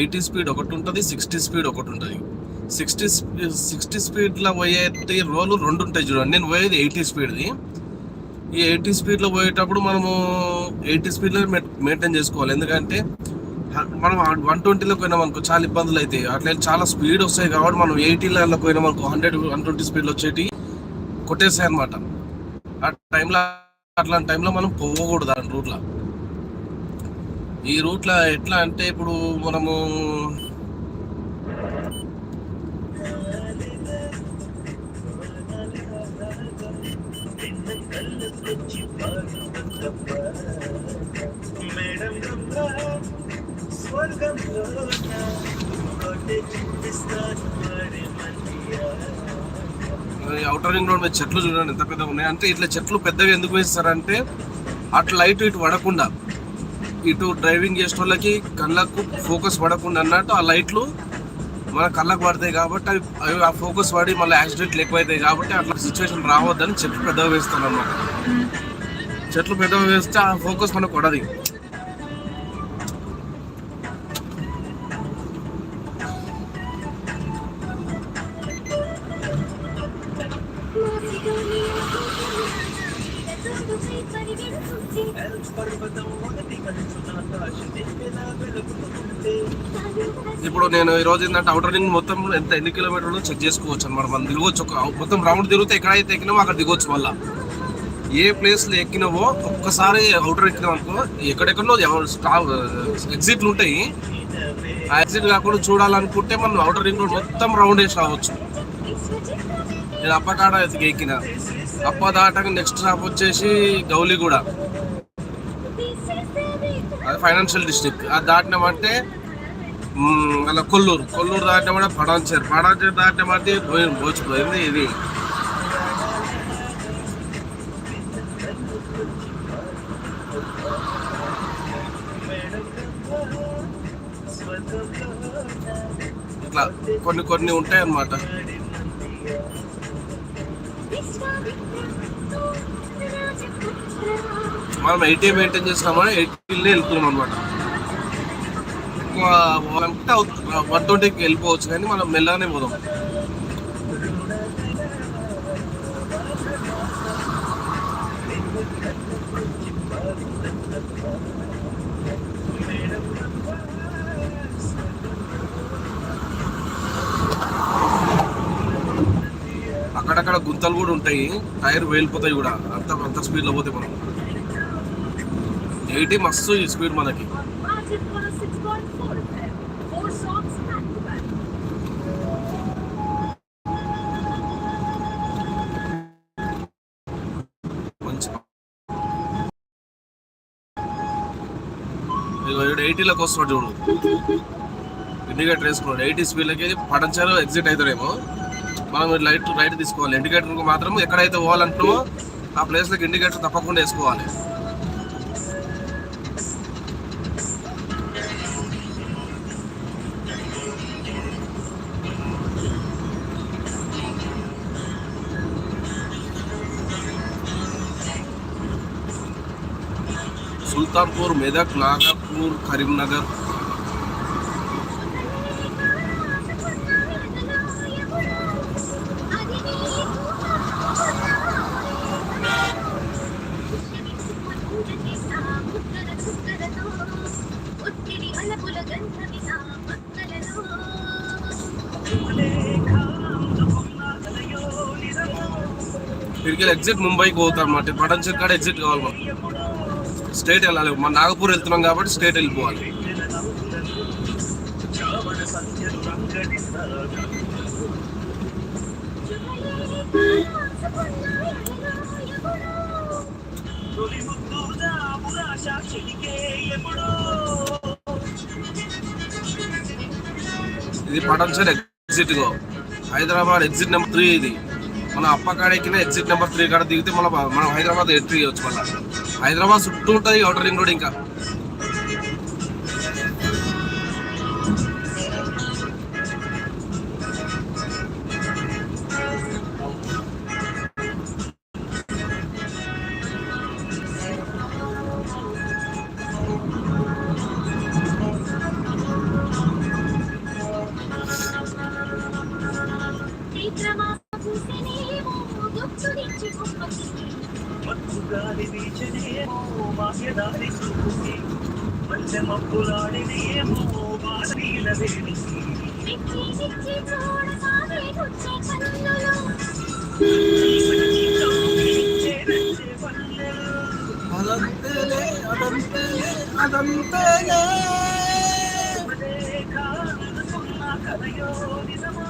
Eighty speed ఒకటి ఉంటుంది sixty speed ఒకటి ఉంటుంది. సిక్స్టీ సిక్స్టీ స్పీడ్లో పోయే రోలు రెండు ఉంటాయి చూడండి నేను పోయేది ఎయిటీ స్పీడ్ది. ఈ ఎయిటీ స్పీడ్లో పోయేటప్పుడు మనము ఎయిటీ స్పీడ్లో మెయింటైన్ చేసుకోవాలి. ఎందుకంటే మనం వన్ ట్వంటీలో పోయినాం అనుకో చాలా ఇబ్బందులు అవుతాయి అట్లా చాలా స్పీడ్ వస్తాయి కాబట్టి మనం ఎయిటీలలో పోయినాం అనుకో హండ్రెడ్ వన్ ట్వంటీ స్పీడ్లో వచ్చేటి కొట్టేసాయి అనమాట ఆ టైంలో అట్లాంటి టైంలో మనం పోకూడదు ఆ రూట్లో. ఈ రూట్లో ఎట్లా అంటే ఇప్పుడు మనము అవుటర్ రింగ్ రోడ్ మీద చెట్లు చూడండి ఎంత పెద్దగా ఉన్నాయి. అంటే ఇట్లా చెట్లు పెద్దగా ఎందుకు వేస్తారంటే అటు లైట్ ఇటు పడకుండా. ఇటు డ్రైవింగ్ చేసే వాళ్ళకి కళ్ళకు ఫోకస్ పడకుండా అన్నట్టు ఆ లైట్లు మన కళ్ళకు పడతాయి కాబట్టి అవి అవి ఆ ఫోకస్ పడి మళ్ళీ యాక్సిడెంట్లు ఎక్కువైతాయి కాబట్టి అట్లా సిచ్యువేషన్ రావద్దని చెట్లు పెద్దగా వేస్తాను అన్నమాట. చెట్లు పెద్దగా వేస్తే ఆ ఫోకస్ మనకు పడది. ఇప్పుడు నేను ఈ రోజు ఏంటంటే అవుటర్ రింగ్ మొత్తం ఎంత ఎన్ని కిలోమీటర్లు చెక్ చేసుకోవచ్చు అనమాట మనం దిగవచ్చు ఒక మొత్తం రౌండ్ తిరిగితే ఎక్కడైతే ఎక్కినామో అక్కడ దిగొచ్చు మళ్ళా. ఏ ప్లేస్లో ఎక్కినావో ఒక్కసారి అవుటర్ ఎక్కినాం అనుకో ఎక్కడెక్కడో ఎగ్జిట్లు ఉంటాయి. ఆ ఎగ్జిట్ కాకుండా చూడాలనుకుంటే మనం అవుటర్ రింగ్ మొత్తం రౌండ్ వేసి రావచ్చు. నేను అప్పకాడ ఎత్తుకు ఎక్కిన. అప్ప దాటాక నెక్స్ట్ స్టాప్ వచ్చేసి గౌలిగూడ. అది ఫైనాన్షియల్ డిస్ట్రిక్ట్ అది దాటినామంటే అలా కొల్లూరు. కొల్లూరు దాటినామంటే పడాన్చేరు. పడాన్చేరు దాటినామంటే పోయింది పోచిపోయింది ఇది. ఇట్లా కొన్ని కొన్ని ఉంటాయి అన్నమాట మనం ఎయిటీ మెయింటైన్ చేసినామని ఎయిటీలో వెళ్తున్నాం అనమాట ఎక్కువ పోవాలంటే వన్ ట్వంటీకి వెళ్ళిపోవచ్చు కానీ మనం మెల్లగానే పోదాం. అక్కడక్కడ గుంతలు కూడా ఉంటాయి. టైర్ వేలిపోతాయి కూడా. అంత అంత స్పీడ్లో పోతే మనం. ఎయిటీ మస్తు ఈ స్పీడ్ మనకి. ఎయిటీలోకి వస్తున్నాడు చూడు. ఇండికేటర్ వేసుకున్నాడు. ఎయిటీ స్పీడ్లకి పడంచారు ఎగ్జిట్ అవుతాడేమో. మనం లైట్ రైట్ తీసుకోవాలి. ఇండికేటర్ మాత్రం ఎక్కడైతే పోవాలంటున్నామో ఆ ప్లేస్లోకి ఇండికేటర్ తప్పకుండా వేసుకోవాలి. సుల్తాన్పూర్ మెదక్ నాగపూర్ కరీంనగర్ వీరికి ఎగ్జిట్ ముంబైకి పోతాం అన్నమాట. పటంచర్ కాడ ఎగ్జిట్ కావాలి మనం స్టేట్ వెళ్ళాలి. మన నాగపూర్ వెళ్తున్నాం కాబట్టి స్టేట్ వెళ్ళిపోవాలి. ఇది Patancheru exit go Hyderabad exit number three ఇది. मन अपकाड़ेना एग्जिट नंबर थ्री का दिखते मतलब मैं हईदराबाद एंट्री मैं हईदराबाद चुटू उ ऑटर रिंग रोड इंका గాలి వీచనేమో బాహ్యదారి చూపుకి మధ్య మప్పులాడినేమో బాలీల వేడికి అదంతలే అదంతలే అదంతలే కథయో నిజమా